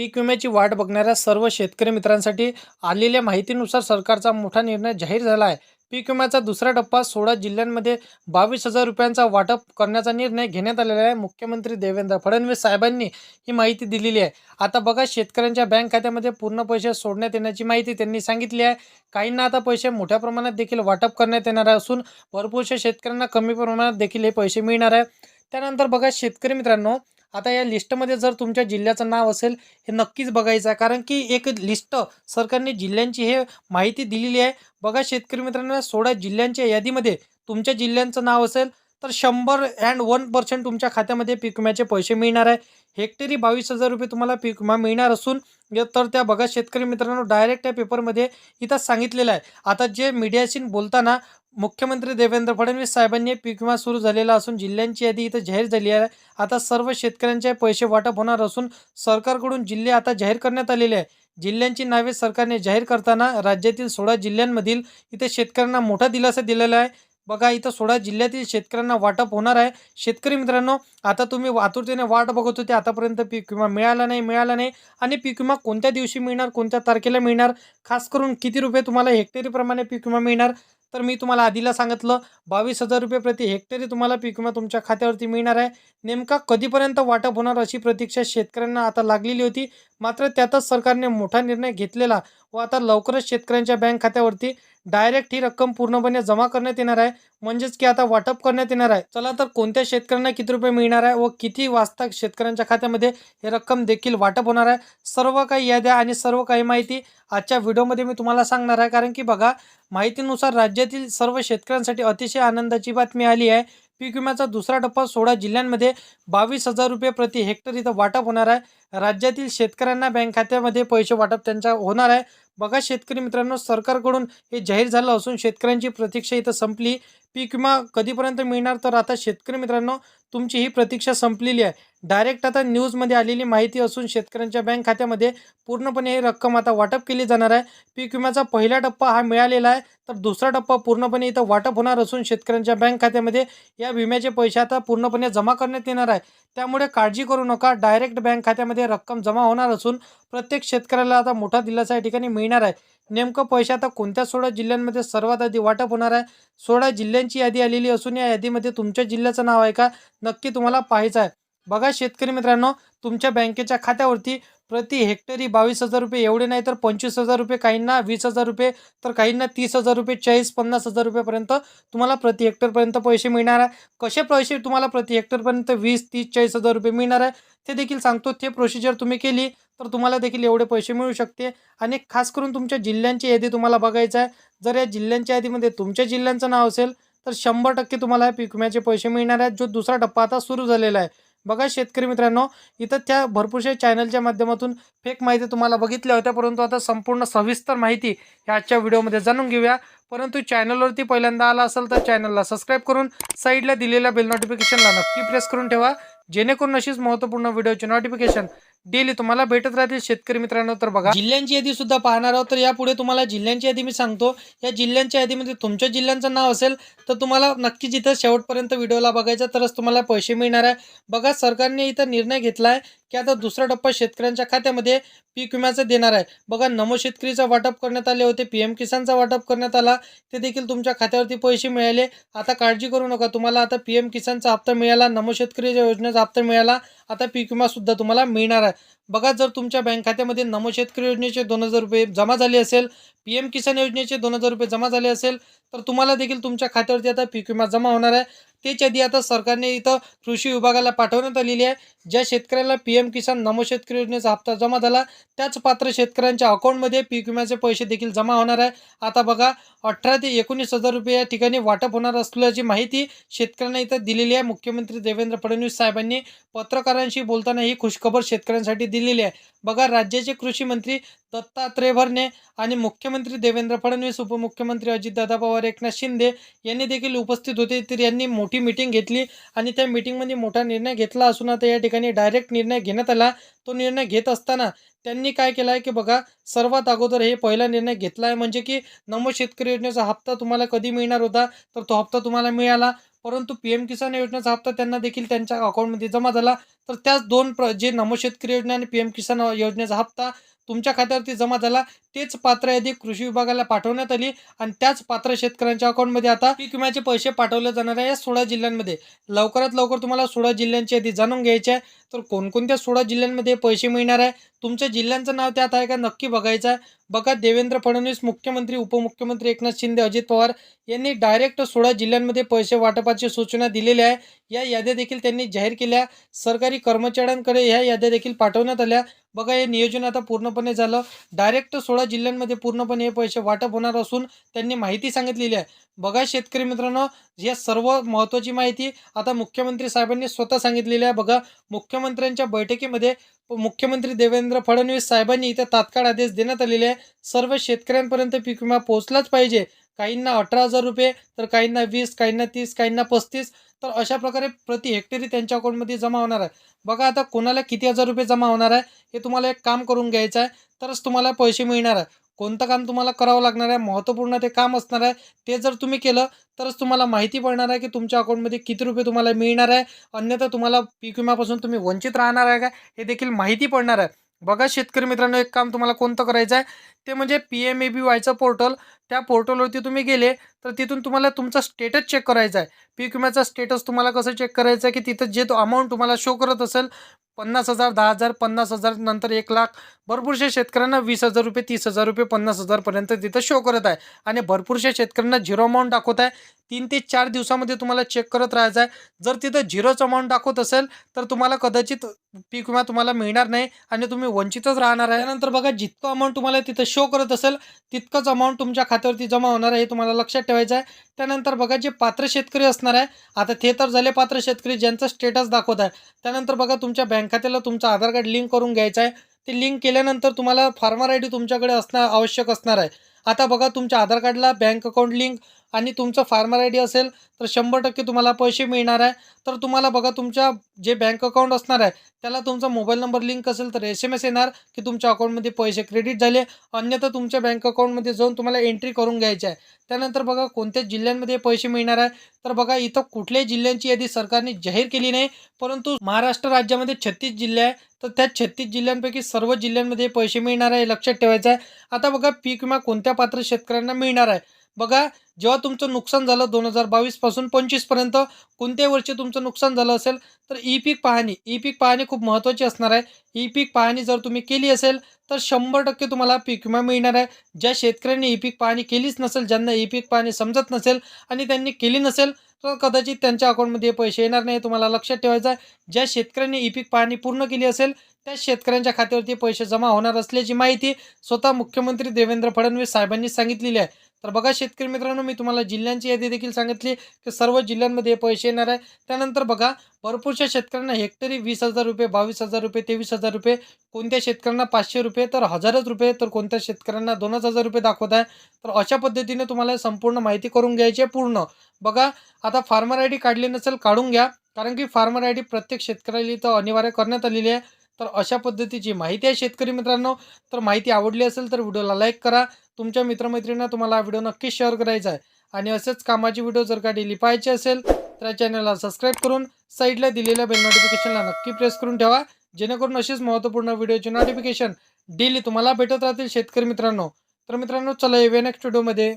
पीक विम्याची वाट बघणाऱ्या सर्व शेतकरी मित्रांसाठी आलेल्या माहितीनुसार सरकारचा मोठा निर्णय जाहीर झाला आहे. पीक विम्याचा दुसरा टप्पा सोळा जिल्ह्यांमध्ये बावीस हजार रुपयांचा वाटप करण्याचा निर्णय घेण्यात आलेला आहे. मुख्यमंत्री देवेंद्र फडणवीस साहेबांनी ही माहिती दिलेली आहे. आता बघा शेतकऱ्यांच्या बँक खात्यामध्ये पूर्ण पैसे सोडण्यात येण्याची माहिती त्यांनी सांगितली आहे. काहींना आता पैसे मोठ्या प्रमाणात देखील वाटप करण्यात येणार आहे असून भरपूरशा शेतकऱ्यांना कमी प्रमाणात देखील हे पैसे मिळणार आहे. त्यानंतर बघा शेतकरी मित्रांनो आता या लिस्टमध्ये जर तुमच्या जिल्ह्याचं नाव असेल हे नक्कीच बघायचं आहे. कारण की एक लिस्ट सरकारने जिल्ह्यांची हे माहिती दिलेली आहे. बघा शेतकरी मित्रांनो सोळा जिल्ह्यांच्या यादीमध्ये तुमच्या जिल्ह्यांचं नाव असेल तर शंभर अँड वन पर्सेंट तुमच्या खात्यामध्ये पीक विम्याचे पैसे मिळणार आहे. हेक्टरी बावीस हजार रुपये तुम्हाला पीक विमा मिळणार असून तर त्या बघा शेतकरी मित्रांनो डायरेक्ट त्या पेपरमध्ये इथं सांगितलेलं आहे. आता जे मीडियाशी बोलताना मुख्यमंत्री देवेंद्र फडणवीस साहेबांनी पीक विमा सुरू झालेला असून जिल्ह्यांची यादी इथं जाहीर झाली आहे. आता सर्व शेतकऱ्यांचे पैसे वाटप होणार असून सरकारकडून जिल्हे आता जाहीर करण्यात आलेले आहे जिल्ह्यांची नावे सरकारने जाहीर करताना राज्यातील सोळा जिल्ह्यांमधील इथे शेतकऱ्यांना मोठा दिलासा दिलेला आहे. बघा इथं सोळा जिल्ह्यातील शेतकऱ्यांना वाटप होणार आहे. शेतकरी मित्रांनो आता तुम्ही आतुरतेने वाट बघत होते आतापर्यंत पीक विमा मिळाला नाही मिळाला नाही. आणि पीक विमा कोणत्या दिवशी मिळणार कोणत्या तारखेला मिळणार? खास करून किती रुपये तुम्हाला हेक्टरीप्रमाणे पीक विमा मिळणार? तर मी तुम्हाला आधीला सांगितलं बावीस हजार रुपये प्रति हेक्टरी तुम्हाला पीक विमा तुमच्या खात्यावरती मिळणार आहे. नेमका कधीपर्यंत वाटप होणार अशी प्रतीक्षा शेतकऱ्यांना आता लागलेली होती. मात्र त्यातच सरकारने मोठा निर्णय घेतलेला व आता लवकरच शेतकऱ्यांच्या बँक खात्यावरती डायरेक्ट ही रक्कम पूर्णपणे जमा करण्यात येणार आहे. म्हणजेच की आता वाटप करण्यात येणार आहे. चला तर कोणत्या शेतकऱ्यांना किती रुपये मिळणार आहे व किती वाजता शेतकऱ्यांच्या खात्यामध्ये हे रक्कम देखील वाटप होणार आहे? सर्व काही याद्या आणि सर्व काही माहिती आजच्या व्हिडिओमध्ये मी तुम्हाला सांगणार आहे. कारण की बघा माहितीनुसार राज्यातील सर्व शेतकऱ्यांसाठी अतिशय आनंदाची बातमी आली आहे. पीक विम्याचा दुसरा टप्पा सोळा जिल्ह्यांमध्ये बावीस हजार रुपये प्रति हेक्टर इथं वाटप होणार आहे. राज्यातील शेतकऱ्यांना बँक खात्यामध्ये पैसे वाटप त्यांच्या होणार आहे. बघा शेतकरी मित्रांनो सरकारकडून हे जाहीर झालं असून शेतकऱ्यांची प्रतीक्षा इथं संपली. पीक विमा कधीपर्यंत मिळणार? तर आता शेतकरी मित्रांनो तुमची ही प्रतीक्षा संपलेली आहे. डायरेक्ट आता न्यूजमध्ये आलेली माहिती असून शेतकऱ्यांच्या बँक खात्यामध्ये पूर्णपणे ही रक्कम आता वाटप केली जाणार आहे. पीक विम्याचा पहिला टप्पा हा मिळालेला आहे तर दुसरा टप्पा पूर्णपणे इथं वाटप होणार असून शेतकऱ्यांच्या बँक खात्यामध्ये या विम्याचे पैसे आता पूर्णपणे जमा करण्यात येणार आहे. त्यामुळे काळजी करू नका डायरेक्ट बँक खात्यामध्ये रक्कम जमा होणार असून प्रत्येक शेतकऱ्याला आता मोठा दिलासा या ठिकाणी मिळणार आहे. नेमकं पैसे आता कोणत्या सोळा जिल्ह्यांमध्ये सर्वात आधी वाटप होणार आहे? सोळा जिल्ह्यांची यादी आलेली असून या यादीमध्ये तुमच्या जिल्ह्याचं नाव आहे का? नक्की तुम्हाला पाहायचं आहे. बघा शेतकरी मित्रांनो तुमच्या बँकेच्या खात्यावरती प्रति हेक्टरी बावीस हजार रुपये एवढे नाही तर पंचवीस हजार रुपये काहींना वीस हजार रुपये तर काहींना तीस हजार रुपये चाळीस पन्नास हजार रुपयेपर्यंत तुम्हाला प्रति हेक्टरपर्यंत पैसे मिळणार आहे. कसे पैसे तुम्हाला प्रति हेक्टरपर्यंत वीस तीस चाळीस हजार रुपये मिळणार आहे ते देखील सांगतो. ते प्रोसिजर तुम्ही केली तर तुम्हाला देखील एवढे पैसे मिळू शकते. आणि खास करून तुमच्या जिल्ह्यांची यादी तुम्हाला बघायचं आहे. जर या जिल्ह्यांच्या यादीमध्ये तुमच्या जिल्ह्यांचं नाव असेल तर शंभर टक्के तुम्हाला पीक विम्याचे पैसे मिळणार आहेत. जो दुसरा टप्पा आता सुरू झालेला आहे बघा शेतकरी मित्रांनो इथं त्या भरपूरशा चॅनलच्या माध्यमातून फेक माहिती तुम्हाला बघितल्या होत्या परंतु आता संपूर्ण सविस्तर माहिती ह्या आजच्या व्हिडिओमध्ये जाणून घेऊया. परंतु चॅनलवरती पहिल्यांदा आला असेल तर चॅनलला सबस्क्राईब करून साईडला दिलेल्या बेल नोटिफिकेशनला नक्की प्रेस करून ठेवा जेणेकरून अशीच महत्त्वपूर्ण व्हिडिओचे नोटिफिकेशन डेली तुम्हाला भेटत राहतील शेतकरी मित्रांनो तर बघा. जिल्ह्यांची यादी सुद्धा पाहणार आहोत. तर यापुढे तुम्हाला जिल्ह्यांची यादी मी सांगतो. या जिल्ह्यांच्या यादीमध्ये तुमच्या जिल्ह्यांचं नाव असेल तर तुम्हाला नक्की जिथं शेवटपर्यंत व्हिडिओला बघायचा तरच तुम्हाला पैसे मिळणार आहे. बघा सरकारने इथं निर्णय घेतला आहे की आता दुसरा टप्पा शेतकऱ्यांच्या खात्यामध्ये पीक विम्याचं देणार आहे. बघा नमो शेतकरीचं वाटप करण्यात आले होते पी एम किसानचा वाटप करण्यात आला ते देखील तुमच्या खात्यावरती पैसे मिळाले. आता काळजी करू नका तुम्हाला आता पी एम किसानचा हप्ता मिळाला नमो शेतकरीच्या योजनेचा हप्ता मिळाला आता पीक विमासुद्धा तुम्हाला मिळणार आहे. बघा जर तुमच्या बँक खात्यामध्ये नमो शेतकरी योजनेचे दोन हजार रुपये जमा झाले असेल पी एम किसान योजनेचे दोन हजार रुपये जमा झाले असेल तर तुम्हाला देखील तुमच्या खात्यावरती आता पीक विमा जमा होणार आहे. तेच आधी आता सरकारने इथं कृषी विभागाला पाठवण्यात आलेली आहे. ज्या शेतकऱ्याला पी एम किसान नमो शेतकरी योजनेचा हप्ता जमा झाला त्याच पात्र शेतकऱ्यांच्या अकाउंटमध्ये पीक विम्याचे पैसे देखील जमा होणार आहे. आता बघा अठरा ते एकोणीस हजार रुपये या ठिकाणी वाटप होणार असल्याची माहिती शेतकऱ्यांना इथं दिलेली आहे. मुख्यमंत्री देवेंद्र फडणवीस साहेबांनी पत्रकारांशी बोलताना ही खुशखबर शेतकऱ्यांसाठी दिलेली आहे. बघा राज्याचे कृषी मंत्री दत्तात्रय भरणे आणि मुख्यमंत्री देवेंद्र फडणवीस उपमुख्यमंत्री अजितदादा पवार एकनाथ शिंदे यांनी देखील उपस्थित होते. तर यांनी मोठी मिटिंग घेतली आणि त्या मिटिंगमध्ये मोठा निर्णय घेतला असून आता या ठिकाणी डायरेक्ट निर्णय घेण्यात आला. तो निर्णय घेत असताना त्यांनी काय केलं आहे की बघा सर्वात अगोदर हे पहिला निर्णय घेतला आहे. म्हणजे की नमो शेतकरी योजनेचा हप्ता तुम्हाला कधी मिळणार होता? तर तो हप्ता तुम्हाला मिळाला. परंतु पी एम किसान योजनेचा हप्ता त्यांना देखील त्यांच्या अकाउंटमध्ये जमा झाला. तर त्याच दोन प्र जे नमो शेतकरी योजना आणि पी एम किसान योजनेचा हप्ता तुमच्या खात्यावरती जमा झाला तेच पात्र यादी कृषी विभागाला पाठवण्यात आली आणि त्याच पात्र शेतकऱ्यांच्या अकाउंटमध्ये आता पीक विम्याचे पैसे पाठवले जाणार आहे या सोळा जिल्ह्यांमध्ये. लवकरात लवकर तुम्हाला सोळा जिल्ह्यांची यादी जाणून घ्यायची आहे. तर कोणकोणत्या सोळा जिल्ह्यांमध्ये पैसे मिळणार आहे? तुमच्या जिल्ह्यांचं नाव त्यात आहे का? नक्की बघायचं आहे. बघा देवेंद्र फडणवीस मुख्यमंत्री उपमुख्यमंत्री एकनाथ शिंदे अजित पवार यांनी डायरेक्ट सोळा जिल्ह्यांमध्ये पैसे वाटपाची सूचना दिलेली आहे. या याद्या देखील त्यांनी जाहीर केल्या. सरकारी कर्मचाऱ्यांकडे ह्या याद्या देखील पाठवण्यात आल्या. बघा हे नियोजन आता पूर्णपणे झालं. डायरेक्ट सोळा जिल्ह्यांमध्ये पूर्णपणे हे पैसे वाटप होणार असून त्यांनी माहिती सांगितलेली आहे. बघा शेतकरी मित्रांनो या सर्व महत्त्वाची माहिती आता मुख्यमंत्री साहेबांनी स्वतः सांगितलेली आहे. बघा मुख्यमंत्र्यांच्या बैठकीमध्ये मुख्यमंत्री देवेंद्र फडणवीस साहेबांनी इथे तात्काळ आदेश देण्यात आलेले आहे. सर्व शेतकऱ्यांपर्यंत पीक विमा पोहोचलाच पाहिजे. काहींना अठरा हजार रुपये तर काहींना वीस काहींना तीस काहींना पस्तीस तर अशा प्रकारे प्रति हेक्टरी त्यांच्या अकाउंटमध्ये जमा होणार आहे. बघा आता कोणाला किती हजार रुपये जमा होणार आहे हे तुम्हाला एक काम करून घ्यायचं आहे तरच तुम्हाला पैसे मिळणार आहे. कोणतं काम तुम्हाला करावं लागणार आहे महत्त्वपूर्ण ते काम असणार आहे ते जर तुम्ही केलं तरच तुम्हाला माहिती पडणार आहे की तुमच्या अकाउंटमध्ये किती रुपये तुम्हाला मिळणार आहे. अन्यथा तुम्हाला पीक विम्यापासून तुम्ही वंचित राहणार आहे का हे देखील माहिती पडणार आहे. बघा शेतकरी मित्रांनो एक काम तुम्हाला कोणतं करायचं आहे? ते म्हणजे पी एम ए बी वायचं पोर्टल त्या पोर्टलवरती तुम्ही गेले तर तिथून तुम्हाला तुमचा स्टेटस चेक करायचा आहे. पीक विम्याचा स्टेटस तुम्हाला कसं चेक करायचं आहे की तिथं जे तो अमाऊंट तुम्हाला शो करत असेल पन्नास हजार दहा हजार पन्नास हजार नंतर एक लाख. भरपूरशा शेतकऱ्यांना वीस हजार रुपये तीस हजार रुपये पन्नास हजारपर्यंत तिथं शो करत आहे. आणि भरपूरशा शेतकऱ्यांना झिरो अमाऊंट दाखवत आहे. तीन ते चार दिवसामध्ये तुम्हाला चेक करत राहायचं आहे. जर तिथं झिरोच अमाऊंट दाखवत असेल तर तुम्हाला कदाचित पीक विमा तुम्हाला मिळणार नाही आणि तुम्ही वंचितच राहणार आहे. त्यानंतर बघा जितकं अमाऊंट तुम्हाला तिथं शो करत असेल तितकंच अमाऊंट तुमच्या खात्यावरती जमा होणार आहे हे तुम्हाला लक्षात ठेवायचं आहे. त्यानंतर बघा जे पात्र शेतकरी असणार आहे आता ते तर झाले पात्र शेतकरी ज्यांचं स्टेटस दाखवत आहे. त्यानंतर बघा तुमच्या बँक खात्याला तुमचं आधार कार्ड लिंक करून घ्यायचं आहे ते लिंक केल्यानंतर तुम्हाला फार्मर आय डी तुमच्याकडे असणं आवश्यक असणार आहे. आता बघा तुमच्या आधार कार्डला बँक अकाउंट लिंक आणि तुमचं फार्मर आय डी असेल तर शंभर टक्के तुम्हाला पैसे मिळणार आहे. तर तुम्हाला बघा तुमच्या जे बँक अकाउंट असणार आहे त्याला तुमचा मोबाईल नंबर लिंक असेल तर एस एम एस येणार की तुमच्या अकाउंटमध्ये पैसे क्रेडिट झाले. अन्यथा तुमच्या बँक अकाउंटमध्ये जाऊन तुम्हाला एंट्री करून घ्यायची आहे. त्यानंतर बघा कोणत्या जिल्ह्यांमध्ये पैसे मिळणार आहे? तर बघा इथं कुठल्याही जिल्ह्यांची यादी सरकारने जाहीर केली नाही परंतु महाराष्ट्र राज्यामध्ये छत्तीस जिल्हे आहे तर त्या छत्तीस जिल्ह्यांपैकी सर्व जिल्ह्यांमध्ये पैसे मिळणार आहे लक्षात ठेवायचं आहे. आता बघा पीक विमा कोणत्या पात्र शेतकऱ्यांना मिळणार आहे? बघा जेव्हा तुमचं नुकसान झालं दोन हजार बावीसपासून पंचवीसपर्यंत कोणत्याही वर्षी तुमचं नुकसान झालं असेल तर ई पीक पाहणी ई पीक पाहणी खूप महत्त्वाची असणार आहे. ई पीक पाहणी जर तुम्ही केली असेल तर शंभर टक्के तुम्हाला पीक विमा मिळणार आहे. ज्या शेतकऱ्यांनी ई पीक पाहणी केलीच नसेल ज्यांना ई पीक पाहणी समजत नसेल आणि त्यांनी केली नसेल तर कदाचित त्यांच्या अकाउंटमध्ये पैसे येणार नाही. हे तुम्हाला लक्षात ठेवायचं आहे. ज्या शेतकऱ्यांनी ई पीक पाहणी पूर्ण केली असेल त्या शेतकऱ्यांच्या खात्यावरती पैसे जमा होणार असल्याची माहिती स्वतः मुख्यमंत्री देवेंद्र फडणवीस साहेबांनी सांगितलेली आहे. तर बघा शेतकरी मित्रांनो मी तुम्हाला जिल्ह्यांची यादी देखील सांगितली की सर्व जिल्ह्यांमध्ये पैसे येणार आहे. त्यानंतर बघा भरपूरशा शेतकऱ्यांना हेक्टरी वीस हजार रुपये बावीस हजार रुपये तेवीस हजार रुपये कोणत्या शेतकऱ्यांना पाचशे रुपये तर हजारच रुपये तर कोणत्या शेतकऱ्यांना दोनच हजार रुपये दाखवत आहे. तर अशा पद्धतीने तुम्हाला संपूर्ण माहिती करून घ्यायची आहे पूर्ण. बघा आता फार्मर आय डी काढली नसेल काढून घ्या. कारण की फार्मर आय डी प्रत्येक शेतकऱ्याला इथं अनिवार्य करण्यात आलेली आहे. तर अशा पद्धतीची माहिती आहे शेतकरी मित्रांनो. तर माहिती आवडली असेल तर व्हिडिओला लाईक करा. तुमच्या मित्रमैत्रिणींना तुम्हाला हा व्हिडिओ नक्कीच शेअर करायचा आहे. आणि असेच कामाची व्हिडिओ जर का डेली पाहायचे असेल तर चॅनलला सबस्क्राईब करून साईडला दिलेल्या बेल नोटिफिकेशनला नक्की प्रेस करून ठेवा. जेणेकरून अशीच महत्त्वपूर्ण व्हिडिओचे नोटिफिकेशन डेली तुम्हाला भेटत राहतील शेतकरी मित्रांनो. तर मित्रांनो चला येऊया नेक्स्ट व्हिडिओमध्ये